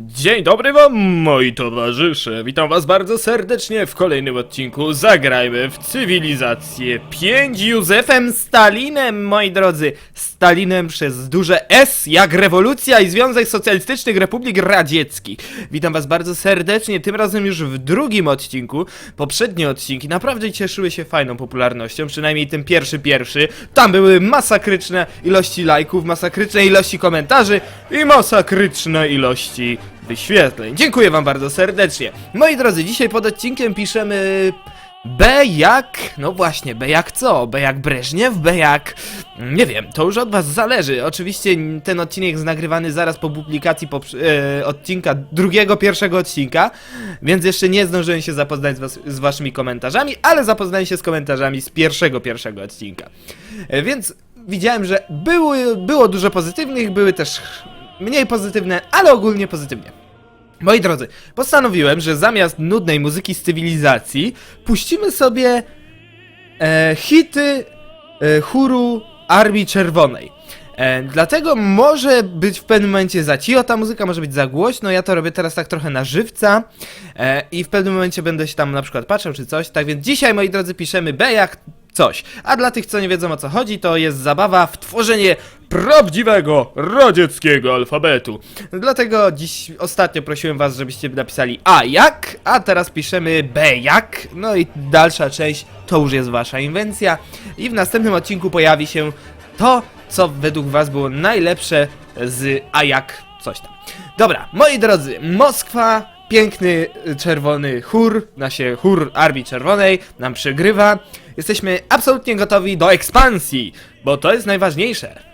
Dzień dobry wam, moi towarzysze. Witam was bardzo serdecznie w kolejnym odcinku. Zagrajmy w cywilizację 5 Józefem Stalinem, moi drodzy. Stalinem przez duże S, jak rewolucja i Związek Socjalistycznych Republik Radzieckich. Witam was bardzo serdecznie, tym razem już w drugim odcinku. Poprzednie odcinki naprawdę cieszyły się fajną popularnością, przynajmniej ten pierwszy pierwszy. Tam były masakryczne ilości lajków, masakryczne ilości komentarzy i masakryczne ilości wyświetleń. Dziękuję wam bardzo serdecznie. Moi drodzy, dzisiaj pod odcinkiem piszemy B jak... No właśnie, B jak co? B jak Breżniew? B jak... Nie wiem, to już od was zależy. Oczywiście ten odcinek jest nagrywany zaraz po publikacji poprze- e, odcinka, drugiego, pierwszego odcinka, więc jeszcze nie zdążyłem się zapoznać z, was, z waszymi komentarzami, ale zapoznałem się z komentarzami z pierwszego, pierwszego odcinka. E, więc widziałem, że były, było dużo pozytywnych, były też mniej pozytywne, ale ogólnie pozytywnie. Moi drodzy, postanowiłem, że zamiast nudnej muzyki z cywilizacji puścimy sobie e, hity e, chóru Armii Czerwonej. E, dlatego może być w pewnym momencie za cicho ta muzyka, może być za głośno. Ja to robię teraz tak trochę na żywca e, i w pewnym momencie będę się tam na przykład patrzał czy coś. Tak więc dzisiaj, moi drodzy, piszemy B jak coś. A dla tych, co nie wiedzą o co chodzi, to jest zabawa w tworzenie prawdziwego radzieckiego alfabetu. Dlatego dziś ostatnio prosiłem was, żebyście napisali A jak, a teraz piszemy B jak. No i dalsza część to już jest wasza inwencja. I w następnym odcinku pojawi się to, co według was było najlepsze z A jak coś tam. Dobra, moi drodzy, Moskwa, piękny y, czerwony chór, nasze chór Armii Czerwonej nam przegrywa. Jesteśmy absolutnie gotowi do ekspansji, bo to jest najważniejsze.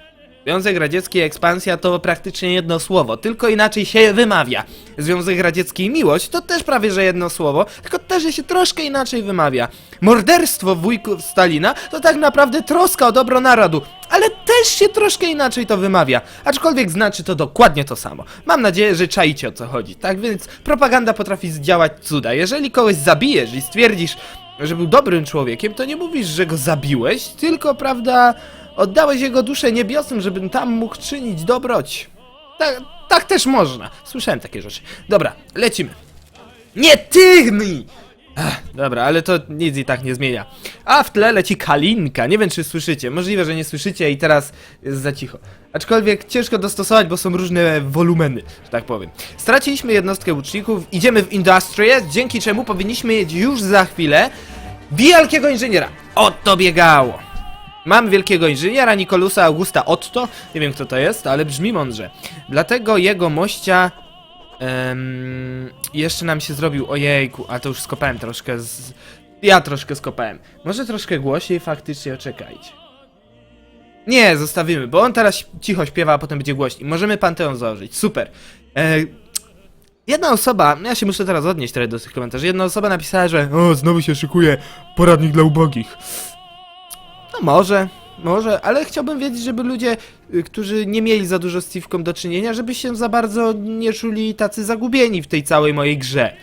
Związek Radziecki i ekspansja to praktycznie jedno słowo, tylko inaczej się wymawia. Związek Radziecki i miłość to też prawie że jedno słowo, tylko też się troszkę inaczej wymawia. Morderstwo wujków Stalina to tak naprawdę troska o dobro narodu, ale też się troszkę inaczej to wymawia. Aczkolwiek znaczy to dokładnie to samo. Mam nadzieję, że czaicie o co chodzi. Tak więc propaganda potrafi zdziałać cuda. Jeżeli kogoś zabijesz i stwierdzisz, że był dobrym człowiekiem, to nie mówisz, że go zabiłeś, tylko prawda, oddałeś jego duszę niebiosem, żeby tam mógł czynić dobroć. Tak, tak też można. Słyszałem takie rzeczy. Dobra, lecimy. Nie tygni! Ach, dobra, ale to nic i tak nie zmienia. A w tle leci kalinka. Nie wiem, czy słyszycie. Możliwe, że nie słyszycie i teraz jest za cicho. Aczkolwiek ciężko dostosować, bo są różne wolumeny, że tak powiem. Straciliśmy jednostkę łuczników, idziemy w Industrię, dzięki czemu powinniśmy mieć już za chwilę wielkiego inżyniera. O to biegało. Mam wielkiego inżyniera Nikolusa Augusta Otto. Nie wiem kto to jest, ale brzmi mądrze. Dlatego jego mościa em, jeszcze nam się zrobił. Ojejku, a to już skopałem troszkę z. Ja troszkę skopałem. Może troszkę głośniej faktycznie oczekajcie. Nie, zostawimy, bo on teraz cicho śpiewa, a potem będzie głośniej. Możemy Panteon założyć. Super. E, jedna osoba, ja się muszę teraz odnieść trochę do tych komentarzy. Jedna osoba napisała, że o, znowu się szykuje poradnik dla ubogich. No może, może, ale chciałbym wiedzieć, żeby ludzie, y, którzy nie mieli za dużo z Steve'ką do czynienia, żeby się za bardzo nie czuli tacy zagubieni w tej całej mojej grze.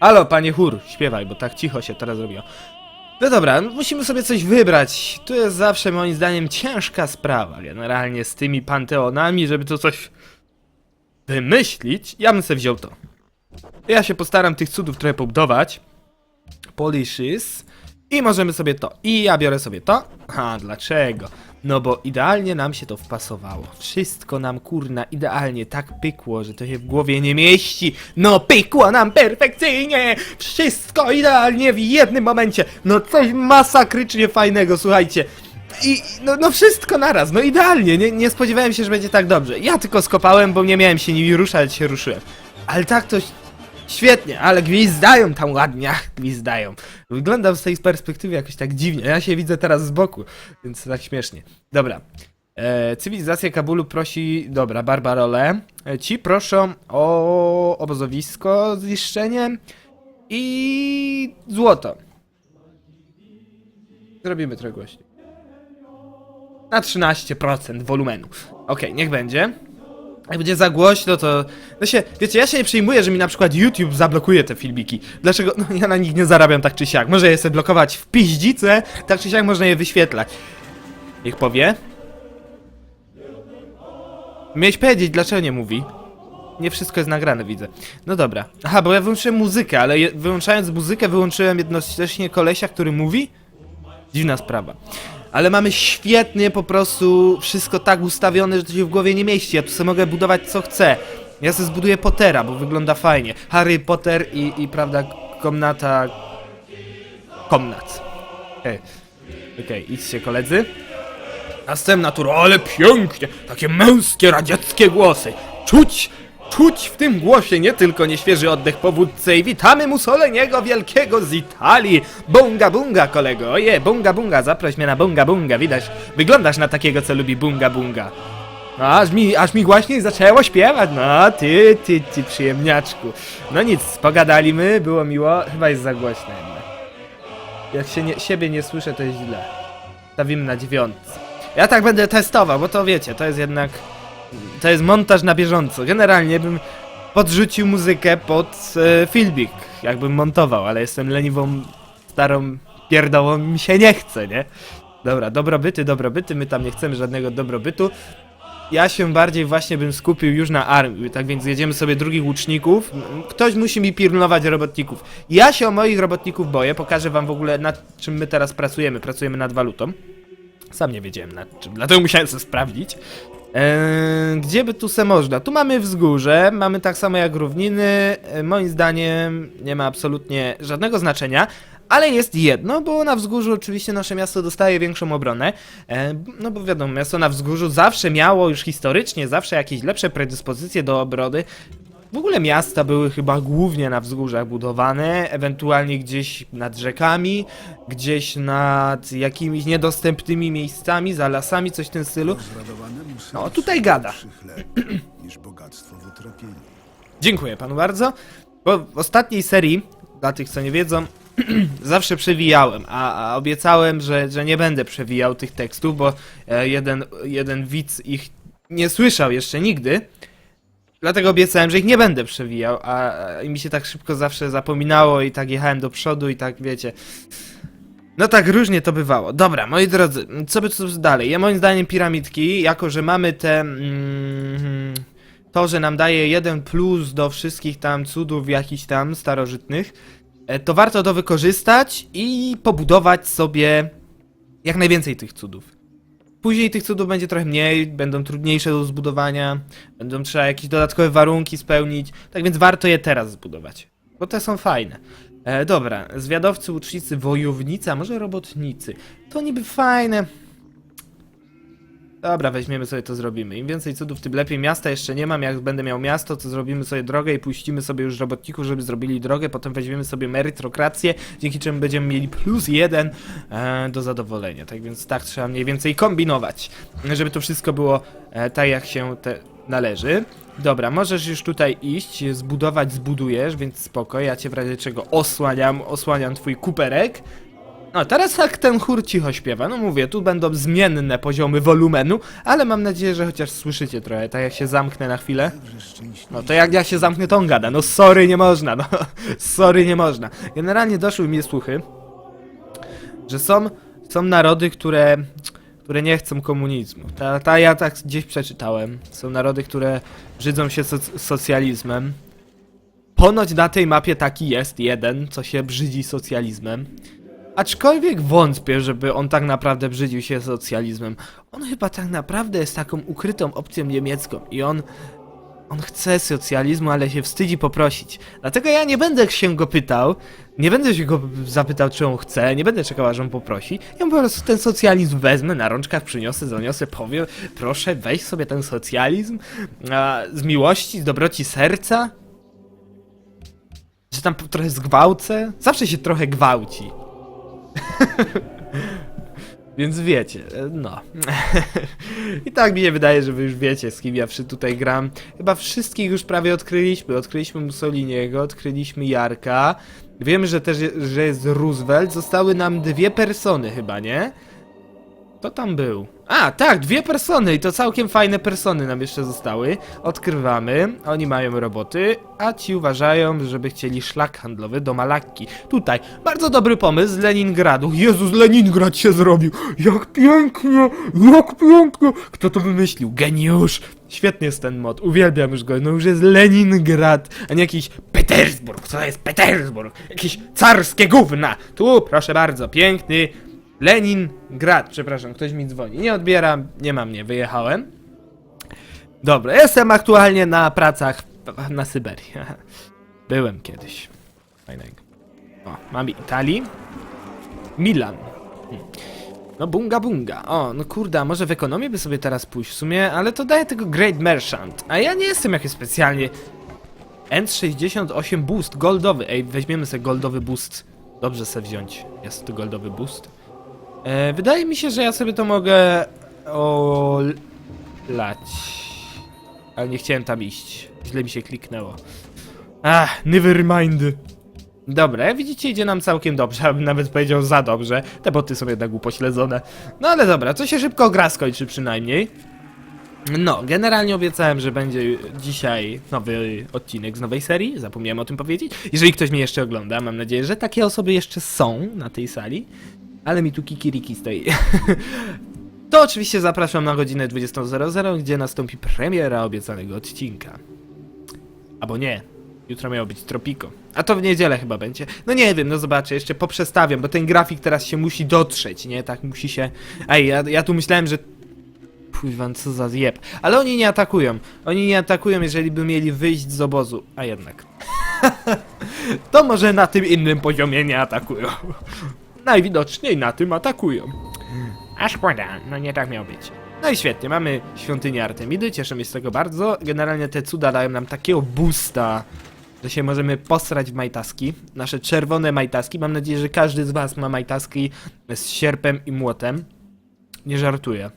Halo, panie chór, śpiewaj, bo tak cicho się teraz robiło. No dobra, musimy sobie coś wybrać. Tu jest zawsze moim zdaniem ciężka sprawa generalnie z tymi panteonami, żeby to coś wymyślić. Ja bym sobie wziął to. Ja się postaram tych cudów trochę pobudować. Polishes. I możemy sobie to. I ja biorę sobie to. A dlaczego? No bo idealnie nam się to wpasowało. Wszystko nam kurna idealnie tak pykło, że to się w głowie nie mieści. No pykło nam perfekcyjnie! Wszystko idealnie w jednym momencie. No coś masakrycznie fajnego, słuchajcie. I no, no wszystko naraz, no idealnie, nie, nie spodziewałem się, że będzie tak dobrze. Ja tylko skopałem, bo nie miałem się nimi ruszać, się ruszyłem. Ale tak to Świetnie, ale gwizdają tam ładnie, ach, gwizdają. Wyglądam z tej perspektywy jakoś tak dziwnie. Ja się widzę teraz z boku, więc tak śmiesznie. Dobra. E, cywilizacja Kabulu prosi. Dobra, Barbarole. E, ci proszą o obozowisko z niszczeniem i złoto. Zrobimy trochę głośniej. Na 13% wolumenu. Okej, niech będzie. Jak będzie za głośno, to... No się, wiecie, ja się nie przejmuję, że mi na przykład YouTube zablokuje te filmiki. Dlaczego? No ja na nich nie zarabiam tak czy siak. Może je sobie blokować w piździce, tak czy siak można je wyświetlać. Niech powie. Miałeś powiedzieć, dlaczego nie mówi? nie wszystko jest nagrane, widzę. No dobra. Aha, bo ja wyłączyłem muzykę, ale je, wyłączając muzykę wyłączyłem jednocześnie kolesia, który mówi? Dziwna sprawa. Ale mamy świetnie po prostu wszystko tak ustawione, że to się w głowie nie mieści. Ja tu sobie mogę budować co chcę. Ja sobie zbuduję Pottera, bo wygląda fajnie. Harry Potter i, i prawda, komnata... Komnat. Okej, Okej, idźcie koledzy. Następna tura, ale pięknie! Takie męskie, radzieckie głosy. Czuć, czuć w tym głosie nie tylko nieświeży oddech powódcy i witamy Mussoliniego Wielkiego z Italii. Bunga bunga, kolego. Oje, bunga bunga, zaproś mnie na bunga bunga. Widać, wyglądasz na takiego, co lubi bunga bunga. No, aż mi, aż mi głośniej zaczęło śpiewać. No, ty, ty, ty, przyjemniaczku. No nic, pogadaliśmy, było miło. Chyba jest za głośno jednak. Jak się nie, siebie nie słyszę, to jest źle. Stawimy na dziewiątce. Ja tak będę testował, bo to wiecie, to jest jednak. To jest montaż na bieżąco. Generalnie bym podrzucił muzykę pod e, filmik, jakbym montował, ale jestem leniwą, starą pierdołą, mi się nie chce, nie? Dobra, dobrobyty, dobrobyty, my tam nie chcemy żadnego dobrobytu. Ja się bardziej właśnie bym skupił już na armii, tak więc jedziemy sobie drugich łuczników. Ktoś musi mi pilnować robotników. Ja się o moich robotników boję, pokażę wam w ogóle nad czym my teraz pracujemy. Pracujemy nad walutą. Sam nie wiedziałem nad czym, dlatego musiałem sobie sprawdzić. Eee, gdzie by tu se można? Tu mamy wzgórze, mamy tak samo jak równiny. E, moim zdaniem nie ma absolutnie żadnego znaczenia. Ale jest jedno, bo na wzgórzu oczywiście nasze miasto dostaje większą obronę. E, no bo wiadomo, miasto na wzgórzu zawsze miało już historycznie, zawsze jakieś lepsze predyspozycje do obrony. W ogóle miasta były chyba głównie na wzgórzach budowane, ewentualnie gdzieś nad rzekami, gdzieś nad jakimiś niedostępnymi miejscami, za lasami, coś w tym stylu. No, sercu tutaj gada. niż bogactwo w utrapieniu. Dziękuję panu bardzo. Bo w ostatniej serii, dla tych co nie wiedzą, zawsze przewijałem, a, a obiecałem, że, że nie będę przewijał tych tekstów, bo e, jeden, jeden widz ich nie słyszał jeszcze nigdy. Dlatego obiecałem, że ich nie będę przewijał, a, mi się tak szybko zawsze zapominało i tak jechałem do przodu i tak wiecie. No tak różnie to bywało. Dobra, moi drodzy, co by tu dalej? Ja moim zdaniem piramidki, jako że mamy te mm, to, że nam daje jeden plus do wszystkich tam cudów jakichś tam starożytnych, e, to warto to wykorzystać i pobudować sobie jak najwięcej tych cudów. Później tych cudów będzie trochę mniej, będą trudniejsze do zbudowania, będą trzeba jakieś dodatkowe warunki spełnić, tak więc warto je teraz zbudować, bo te są fajne. E, dobra, zwiadowcy, łucznicy, wojownicy, a może robotnicy. To niby fajne. Dobra, weźmiemy sobie to zrobimy. Im więcej cudów, tym lepiej. Miasta jeszcze nie mam. Jak będę miał miasto, to zrobimy sobie drogę i puścimy sobie już robotników, żeby zrobili drogę. Potem weźmiemy sobie merytrokrację, dzięki czemu będziemy mieli plus jeden e, do zadowolenia. Tak więc tak trzeba mniej więcej kombinować, żeby to wszystko było e, tak, jak się te należy. Dobra, możesz już tutaj iść, zbudować zbudujesz, więc spoko, ja cię w razie czego osłaniam, osłaniam twój kuperek. No, teraz tak ten chór cicho śpiewa. No mówię, tu będą zmienne poziomy wolumenu, ale mam nadzieję, że chociaż słyszycie trochę, tak jak się zamknę na chwilę. No to jak ja się zamknę, to on gada. No sorry, nie można, no. Sorry, nie można. Generalnie doszły mi słuchy, że są, są narody, które, które nie chcą komunizmu. Ta, ta ja tak gdzieś przeczytałem. Są narody, które brzydzą się soc socjalizmem. Ponoć na tej mapie taki jest jeden, co się brzydzi socjalizmem. Aczkolwiek wątpię, żeby on tak naprawdę brzydził się socjalizmem. On chyba tak naprawdę jest taką ukrytą opcją niemiecką i on on chce socjalizmu, ale się wstydzi poprosić. Dlatego ja nie będę się go pytał, nie będę się go zapytał, czy on chce, nie będę czekał, aż on poprosi. Ja po prostu ten socjalizm wezmę, na rączkach przyniosę, zaniosę, powiem, proszę, weź sobie ten socjalizm a, z miłości, z dobroci serca. Że tam trochę zgwałcę? Zawsze się trochę gwałci. Więc wiecie, e, no. I tak mi się wydaje, że wy już wiecie, z kim ja tutaj gram. Chyba wszystkich już prawie odkryliśmy. Odkryliśmy Mussoliniego, odkryliśmy Jarka. Wiemy, że też że jest Roosevelt. Zostały nam dwie persony chyba, nie? Kto tam był? A, tak, dwie persony i to całkiem fajne persony nam jeszcze zostały. Odkrywamy, oni mają roboty, a ci uważają, żeby chcieli szlak handlowy do Malakki. Tutaj, bardzo dobry pomysł z Leningradu. Jezus, Leningrad się zrobił! Jak pięknie, jak pięknie! Kto to wymyślił? Geniusz! Świetny jest ten mod, uwielbiam już go. No już jest Leningrad, a nie jakiś Petersburg. Co to jest Petersburg? Jakieś carskie gówna. Tu, proszę bardzo, piękny Leningrad. Przepraszam, ktoś mi dzwoni. Nie odbieram, nie ma mnie, wyjechałem. Dobra, jestem aktualnie na pracach na Syberii. Byłem kiedyś. Fajnego. O, mamy Italii. Milan. Hmm. No bunga bunga. O, no kurde, a może w ekonomię by sobie teraz pójść w sumie, ale to daje tego Great Merchant. A ja nie jestem jakiś specjalnie... N68 boost, goldowy. Ej, weźmiemy sobie goldowy boost. Dobrze sobie wziąć. Jest to goldowy boost. E, wydaje mi się, że ja sobie to mogę... olać. Ale nie chciałem tam iść. Źle mi się kliknęło. Ach, never mind. Dobra, widzicie idzie nam całkiem dobrze, abym nawet powiedział za dobrze. Te boty są jednak upośledzone. No ale dobra, to się szybko gra skończy przynajmniej. No, generalnie obiecałem, że będzie dzisiaj nowy odcinek z nowej serii, zapomniałem o tym powiedzieć. Jeżeli ktoś mnie jeszcze ogląda, mam nadzieję, że takie osoby jeszcze są na tej sali. Ale mi tu kikiriki stoi. To oczywiście zapraszam na godzinę 20.00, gdzie nastąpi premiera obiecanego odcinka. Albo nie. Jutro miało być Tropico. A to w niedzielę chyba będzie. No nie wiem, no zobaczę, jeszcze poprzestawiam, bo ten grafik teraz się musi dotrzeć, nie? Tak musi się... Ej, ja, ja tu myślałem, że... Pływan, co za zjeb. Ale oni nie atakują. Oni nie atakują, jeżeli by mieli wyjść z obozu. A jednak. to może na tym innym poziomie nie atakują. Najwidoczniej na tym atakują. A szkoda, no nie tak miał być. No i świetnie, mamy świątynię Artemidy, cieszymy się z tego bardzo. Generalnie te cuda dają nam takiego boosta, że się możemy posrać w majtaski. Nasze czerwone majtaski. Mam nadzieję, że każdy z was ma majtaski z sierpem i młotem. Nie żartuję.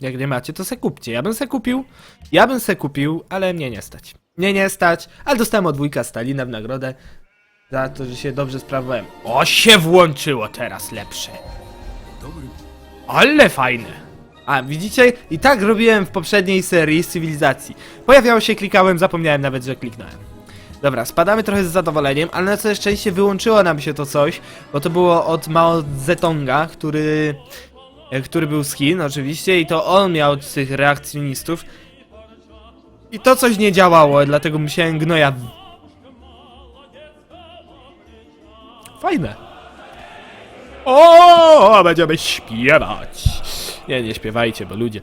Jak nie macie, to se kupcie. Ja bym se kupił, ja bym se kupił, ale mnie nie stać. Mnie nie stać, ale dostałem od wujka Stalina w nagrodę za to, że się dobrze sprawowałem. O, się włączyło teraz lepsze. Dobry. Ale fajne. A, widzicie? I tak robiłem w poprzedniej serii z cywilizacji. Pojawiało się, klikałem, zapomniałem nawet, że kliknąłem. Dobra, spadamy trochę z zadowoleniem, ale na całe szczęście wyłączyło nam się to coś, bo to było od Mao Zedonga, który, e, który był z Chin oczywiście i to on miał tych reakcjonistów. I to coś nie działało, dlatego musiałem gnoja... Fajne. O, będziemy śpiewać. Nie, nie śpiewajcie, bo ludzie.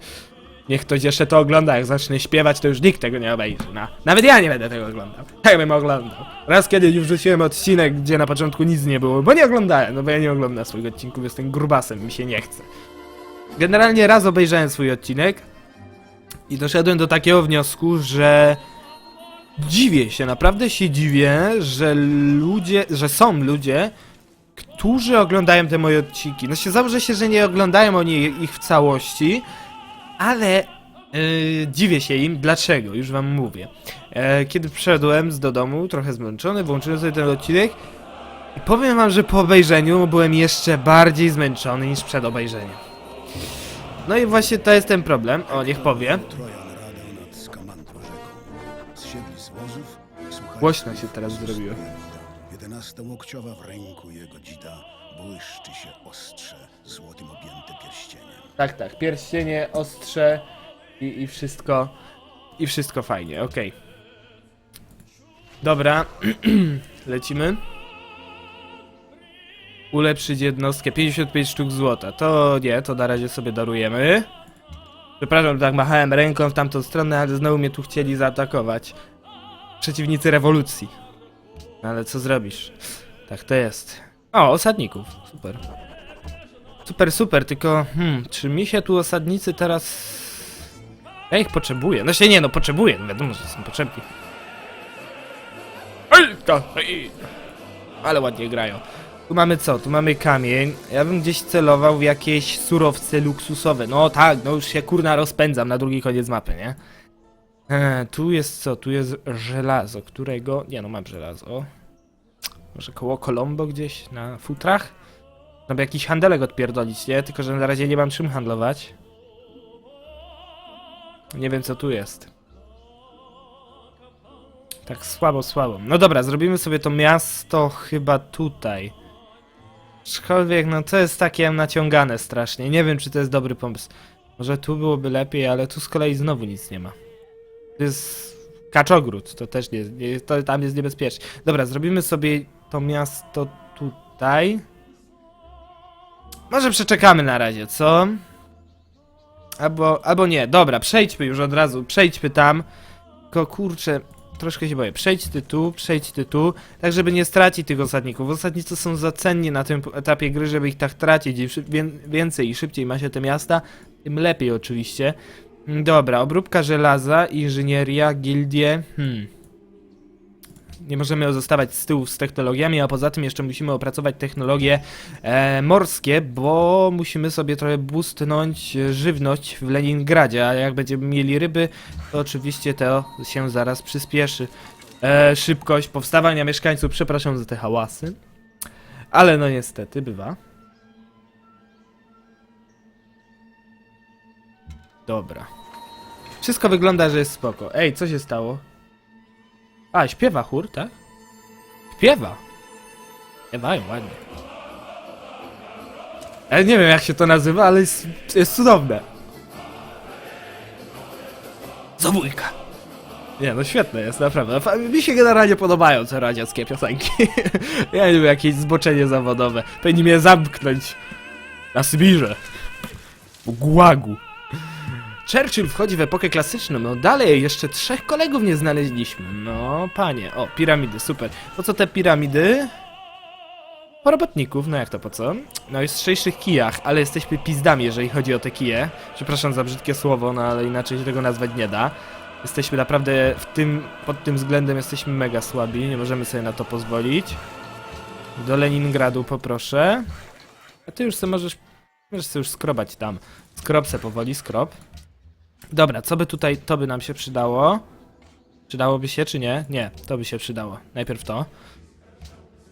Niech ktoś jeszcze to ogląda, jak zacznę śpiewać, to już nikt tego nie obejrzy. No. Nawet ja nie będę tego oglądał. Tak bym oglądał. Raz kiedyś już wrzuciłem odcinek, gdzie na początku nic nie było, bo nie oglądałem, no bo ja nie oglądam swoich odcinków, jestem grubasem, mi się nie chce. Generalnie raz obejrzałem swój odcinek i doszedłem do takiego wniosku, że dziwię się, naprawdę się dziwię, że ludzie, że są ludzie, którzy oglądają te moje odcinki. No się założę się, że nie oglądają oni ich w całości, ale yy, dziwię się im, dlaczego, już wam mówię. E, kiedy przyszedłem z do domu, trochę zmęczony, włączyłem sobie ten odcinek i powiem wam, że po obejrzeniu byłem jeszcze bardziej zmęczony niż przed obejrzeniem. No i właśnie to jest ten problem, o niech powie. Głośno się teraz zrobiło. W ręku jego dzida błyszczy się ostrze, złotym objęte pierścieniem. Tak, tak, pierścienie, ostrze i, i wszystko, i wszystko fajnie, okej. Dobra, lecimy. Ulepszyć jednostkę, 55 sztuk złota, to nie, to na razie sobie darujemy. Przepraszam, że tak machałem ręką w tamtą stronę, ale znowu mnie tu chcieli zaatakować. Przeciwnicy rewolucji. No ale co zrobisz? Tak to jest. O, osadników, super. Super, super, tylko hmm, czy mi się tu osadnicy teraz... Ja ich potrzebuję. No się nie, no potrzebuję, no wiadomo, że są potrzebni. Ej, to, ej. Ale ładnie grają. Tu mamy co? Tu mamy kamień. Ja bym gdzieś celował w jakieś surowce luksusowe. No tak, no już się kurna rozpędzam na drugi koniec mapy, nie? E, tu jest co? Tu jest żelazo, którego... Nie no, mam żelazo. Może koło Colombo gdzieś na futrach? No by jakiś handelek odpierdolić, nie? Tylko, że na razie nie mam czym handlować. Nie wiem, co tu jest. Tak słabo, słabo. No dobra, zrobimy sobie to miasto chyba tutaj. Aczkolwiek, no to jest takie naciągane strasznie. Nie wiem, czy to jest dobry pomysł. Może tu byłoby lepiej, ale tu z kolei znowu nic nie ma. To jest kaczogród, to też nie, nie to tam jest niebezpiecznie. Dobra, zrobimy sobie to miasto tutaj. Może przeczekamy na razie, co? Albo, albo nie, dobra, przejdźmy już od razu, przejdźmy tam. Tylko kurczę, troszkę się boję. Przejdź ty tu, przejdź ty tu, tak żeby nie stracić tych osadników. Osadnicy są za cenni na tym etapie gry, żeby ich tak tracić. Im więcej i szybciej ma się te miasta, tym lepiej oczywiście. Dobra, obróbka żelaza, inżynieria, gildie. Hmm. Nie możemy zostawać z tyłu z technologiami, a poza tym jeszcze musimy opracować technologie e, morskie, bo musimy sobie trochę boostnąć e, żywność w Leningradzie, a jak będziemy mieli ryby, to oczywiście to się zaraz przyspieszy. E, szybkość powstawania mieszkańców, przepraszam za te hałasy, ale no niestety bywa. Dobra. Wszystko wygląda, że jest spoko. Ej, co się stało? A, śpiewa chór, tak? Śpiewa. Śpiewają ładnie. Ja nie wiem jak się to nazywa, ale jest, jest cudowne. Zabójka. Nie, no świetne jest, naprawdę. Mi się generalnie podobają te radzieckie piosenki. ja nie wiem, jakieś zboczenie zawodowe. Powinni mnie zamknąć na Sybirze. W gułagu. Churchill wchodzi w epokę klasyczną. No dalej, jeszcze trzech kolegów nie znaleźliśmy. No, panie. O, piramidy, super. Po co te piramidy? Po robotników, no jak to po co? No jest w lżejszych kijach, ale jesteśmy pizdami, jeżeli chodzi o te kije. Przepraszam za brzydkie słowo, no ale inaczej się tego nazwać nie da. Jesteśmy naprawdę w tym, pod tym względem jesteśmy mega słabi, nie możemy sobie na to pozwolić. Do Leningradu poproszę. A ty już sobie możesz, możesz sobie już skrobać tam. Skrob se powoli, skrob. Dobra, co by tutaj, to by nam się przydało? Przydałoby się, czy nie? Nie, to by się przydało. Najpierw to.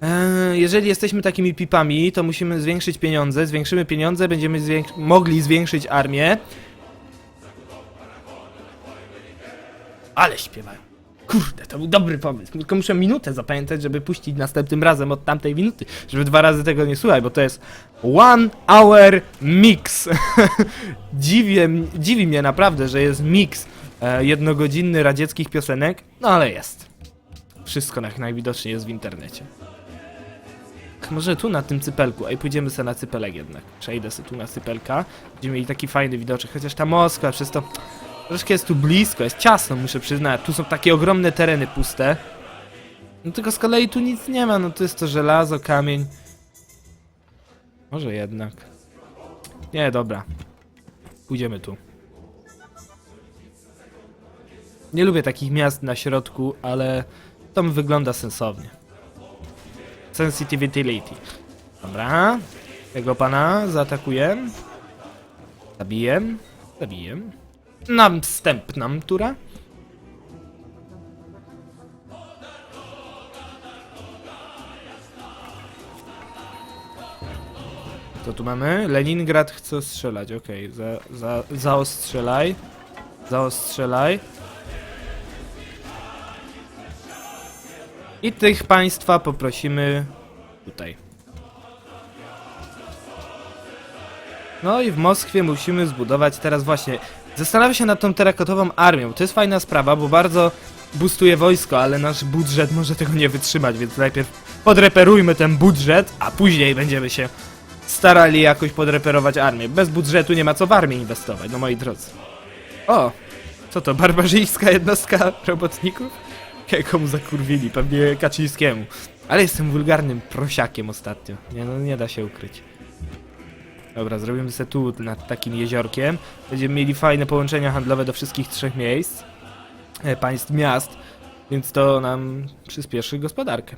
Eee, jeżeli jesteśmy takimi pipami, to musimy zwiększyć pieniądze. Zwiększymy pieniądze, będziemy zwięk- mogli zwiększyć armię. Ale śpiewają. Kurde, to był dobry pomysł. Tylko muszę minutę zapamiętać, żeby puścić następnym razem od tamtej minuty. Żeby dwa razy tego nie słuchać, bo to jest One Hour Mix. dziwi, dziwi mnie naprawdę, że jest mix e, jednogodzinny radzieckich piosenek, no ale jest. Wszystko jak najwidoczniej jest w internecie. Może tu na tym cypelku, ej pójdziemy sobie na cypelek jednak. Przejdę sobie tu na cypelka. Będziemy mieli taki fajny widoczek, chociaż ta Moskwa przez to troszkę jest tu blisko, jest ciasno muszę przyznać. Tu są takie ogromne tereny puste. No tylko z kolei tu nic nie ma, no to jest to żelazo, kamień. Może jednak. Nie, dobra. Pójdziemy tu. Nie lubię takich miast na środku, ale to wygląda sensownie. Sensitivity. Dobra. Tego pana zaatakuję. Zabiję. Zabiję. Następna tura. Co tu mamy? Leningrad chce strzelać, okej. Za, za, zaostrzelaj. Zaostrzelaj. I tych państwa poprosimy tutaj. No i w Moskwie musimy zbudować teraz właśnie. Zastanawiam się nad tą terakotową armią. To jest fajna sprawa, bo bardzo boostuje wojsko, ale nasz budżet może tego nie wytrzymać, więc najpierw podreperujmy ten budżet, a później będziemy się starali jakoś podreperować armię. Bez budżetu nie ma co w armię inwestować, no moi drodzy. O! Co to, barbarzyńska jednostka robotników? Komu zakurwili, pewnie Kaczyńskiemu. Ale jestem wulgarnym prosiakiem ostatnio. Nie, no nie da się ukryć. Dobra, zrobimy se tu nad takim jeziorkiem. Będziemy mieli fajne połączenia handlowe do wszystkich trzech miejsc, e, państw, miast, więc to nam przyspieszy gospodarkę.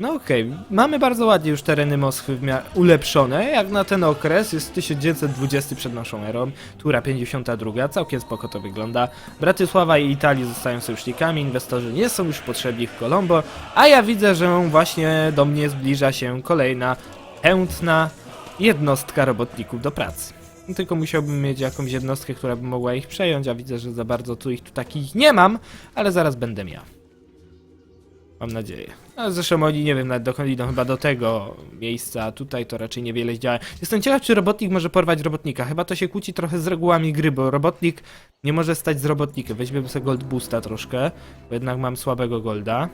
No okej, mamy bardzo ładnie już tereny Moskwy ulepszone, jak na ten okres, jest 1920 przed naszą erą, tura 52, całkiem spoko to wygląda. Bratysława i Italii zostają sojusznikami, inwestorzy nie są już potrzebni w Colombo, a ja widzę, że właśnie do mnie zbliża się kolejna chętna jednostka robotników do pracy. Tylko musiałbym mieć jakąś jednostkę, która by mogła ich przejąć, a widzę, że za bardzo tu ich tu takich nie mam, ale zaraz będę miał. Mam nadzieję. A zresztą oni, nie wiem, nawet dokąd idą chyba do tego miejsca, a tutaj to raczej niewiele zdziała. Jestem ciekaw, czy robotnik może porwać robotnika. Chyba to się kłóci trochę z regułami gry, bo robotnik nie może stać z robotnikiem. Weźmiemy sobie gold boosta troszkę, bo jednak mam słabego golda.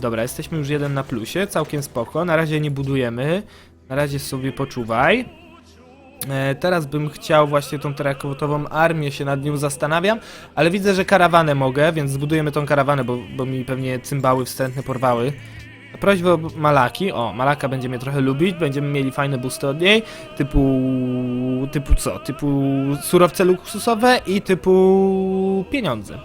Dobra, jesteśmy już jeden na plusie, całkiem spoko. Na razie nie budujemy. Na razie sobie poczuwaj. E, teraz bym chciał właśnie tą terakotową armię, się nad nią zastanawiam, ale widzę, że karawanę mogę, więc zbudujemy tą karawanę, bo, bo mi pewnie cymbały wstrętne porwały. Prośbę o Malaki. O, Malaka będzie mnie trochę lubić, będziemy mieli fajne boosty od niej, typu... typu co? Typu surowce luksusowe i typu pieniądze.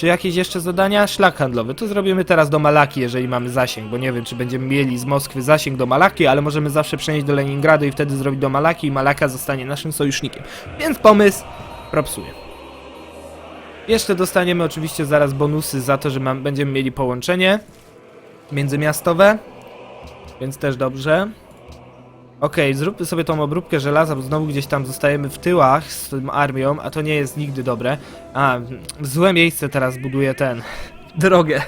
Czy jakieś jeszcze zadania? Szlak handlowy. To zrobimy teraz do Malaki, jeżeli mamy zasięg, bo nie wiem, czy będziemy mieli z Moskwy zasięg do Malaki, ale możemy zawsze przenieść do Leningradu i wtedy zrobić do Malaki i Malaka zostanie naszym sojusznikiem. Więc pomysł propsuję. Jeszcze dostaniemy oczywiście zaraz bonusy za to, że mam, będziemy mieli połączenie międzymiastowe, więc też dobrze. Okej, zróbmy sobie tą obróbkę żelaza, bo znowu gdzieś tam zostajemy w tyłach z tą armią, a to nie jest nigdy dobre. A, złe miejsce teraz buduje ten. Drogę.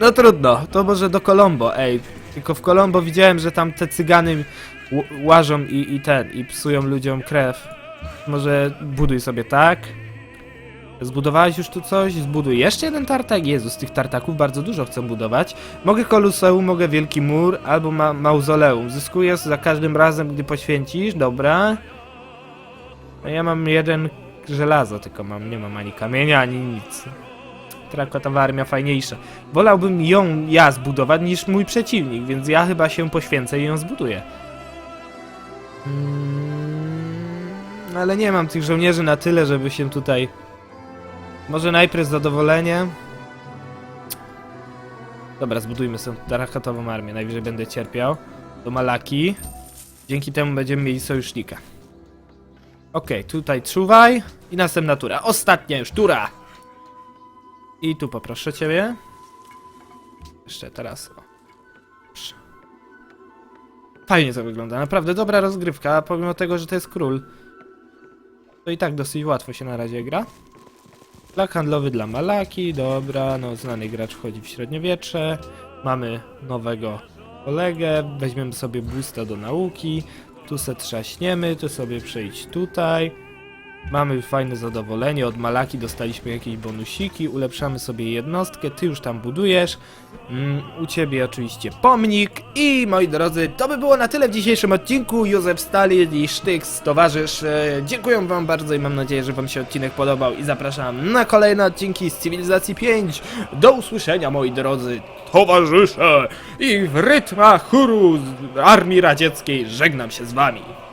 No trudno, to może do Colombo, ej. Tylko w Colombo widziałem, że tam te cygany łażą i, i ten, i psują ludziom krew. Może buduj sobie tak. Zbudowałeś już tu coś? Zbuduj jeszcze jeden tartak? Jezus, tych tartaków bardzo dużo chcę budować. Mogę koluseum, mogę wielki mur, albo ma mauzoleum. Zyskujesz za każdym razem, gdy poświęcisz, dobra. No ja mam jeden żelazo, tylko mam, nie mam ani kamienia, ani nic. Trakotowa armia fajniejsza. Wolałbym ją ja zbudować niż mój przeciwnik, więc ja chyba się poświęcę i ją zbuduję. Mm, ale nie mam tych żołnierzy na tyle, żeby się tutaj... Może najpierw zadowolenie. Dobra, zbudujmy sobie tarakatową armię, najwyżej będę cierpiał. Do Malaki. Dzięki temu będziemy mieli sojusznika. Okej, tutaj czuwaj i następna tura. Ostatnia już tura! I tu poproszę ciebie. Jeszcze teraz. Fajnie to wygląda, naprawdę dobra rozgrywka, pomimo tego, że to jest król. To i tak dosyć łatwo się na razie gra. Szlak handlowy dla Malaki, dobra, no znany gracz wchodzi w średniowiecze. Mamy nowego kolegę, weźmiemy sobie boosta do nauki. Tu se trzaśniemy, tu sobie przejść tutaj. Mamy fajne zadowolenie, od Malaki dostaliśmy jakieś bonusiki, ulepszamy sobie jednostkę, ty już tam budujesz. Mm, u ciebie oczywiście pomnik i moi drodzy, to by było na tyle w dzisiejszym odcinku. Józef Stalin i Sztyks, towarzysz. E, dziękuję wam bardzo i mam nadzieję, że wam się odcinek podobał i zapraszam na kolejne odcinki z Cywilizacji 5. Do usłyszenia moi drodzy towarzysze i w rytmach chóru Armii Radzieckiej żegnam się z wami.